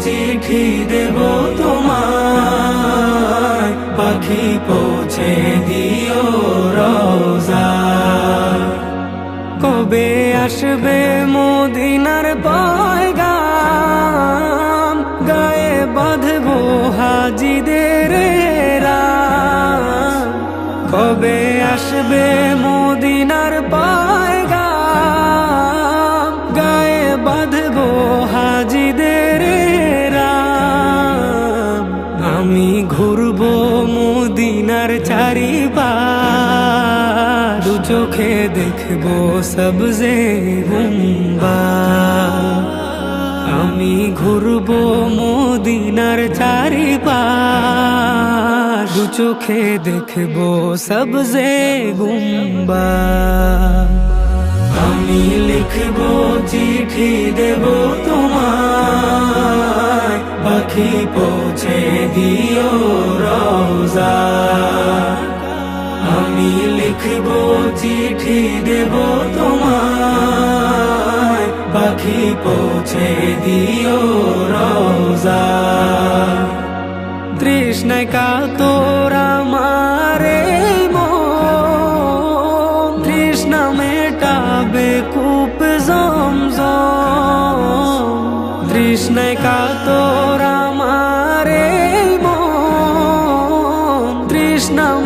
চিঠি দেব তোমায়। পাখি পৌঁছে দিও রোজা। কবে আসবে মদিনার পয়গাম? গায়ে বাঁধবো হাজিদের কবে আসবে মদিনার পয়গাম? মদিনার চারিপাশ। দু চোখে দেখব সবজে গুম্বা। আমি ঘুরবো মদিনার চারিপাশ। দু চোখে দেখব সবজে গুম্বা। আমি লিখব চিঠি দেব তোমায়। পাখি পৌঁছে দিও রোজা লিখব, চিঠি দেব তোমায়। পাখি পৌঁছে দিও রোজা। তৃষ্ণায় কাতর আমারে তৃষ্ণা মেটাবে কূপ জমজম। তৃষ্ণায় কাতর আমারে তৃষ্ণা